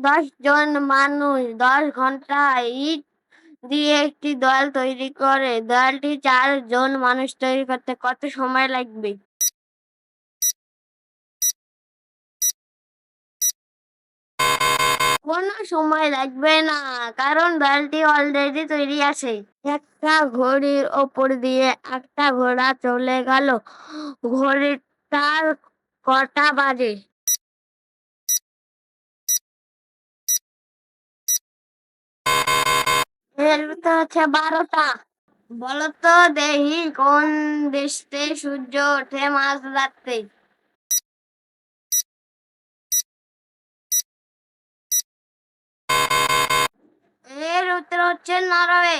দশ জন মানুষ দশ ঘণ্টা ইট দিয়ে একটি দল তৈরি করে। দলটি চার জন মানুষ তৈরি করতে কত সময় লাগবে? কোনো সময় লাগবে না, কারণ দলটি অলরেডি তৈরি আছে। একটা ঘড়ির ওপর দিয়ে একটা ঘোড়া চলে গেল। ঘড়িটার কটা বাজে? এর তো হচ্ছে বারোটা। বলতো দেখি কোন দেশে সূর্য ওঠে মাঝ রাত্রে। এর উত্তর হচ্ছে নরওয়ে।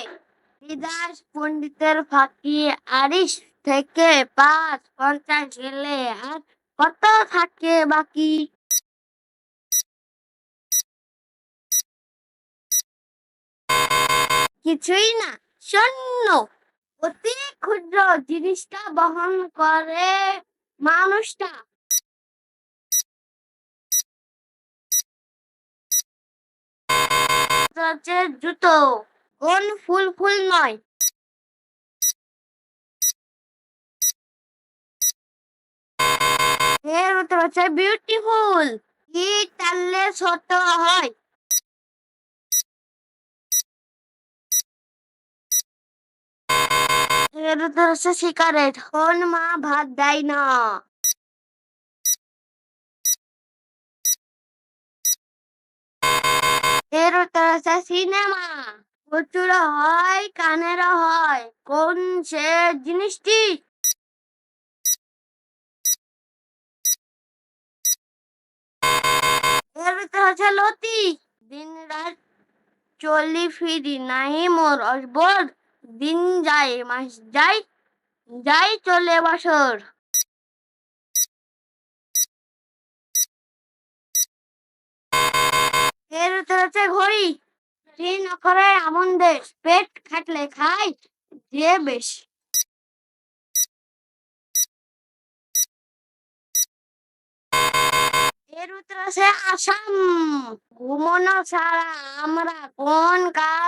বিদাস পণ্ডিতের ফাঁকি আড়িশ থেকে পাঁচ পঞ্চাশ গেলে আর কত থাকে বাকি? কিছুই না, শূন্য। অতি ক্ষুদ্র জিনিসটা বহন করে মানুষটা। জুতো কোন ফুল ফুল নয়। এর উত্তর হচ্ছে বিউটিফুল কি টানলে ছোট হয়? ভাত দেয় না। সিনেমা হয় কোন সে জিনিসটি? হচ্ছে লতি দিন রাত চলি ফিরি নাহি মোর অসবর। দিন যায়, মাস যায় যাই চলে বছর। ঘড়ি। এমন দেশ। পেট খাটলে খাই যে বেশ। এর উত্তর আছে আসাম। ঘুমানো ছাড়া আমরা কোন কাজ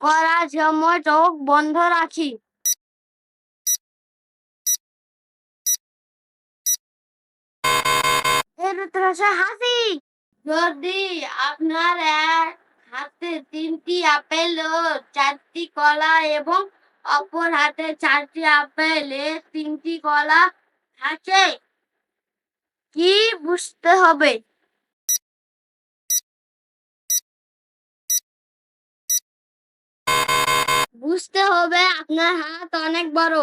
করার সময় চোখ বন্ধ রাখি। এর হাসি। যদি আপনার এক হাতে তিনটি আপেল ও চারটি কলা এবং অপর হাতে চারটি আপেল, এ তিনটি কলা থাকে, কি বুঝতে হবে? বুঝতে হবে আপনার হাত অনেক বড়।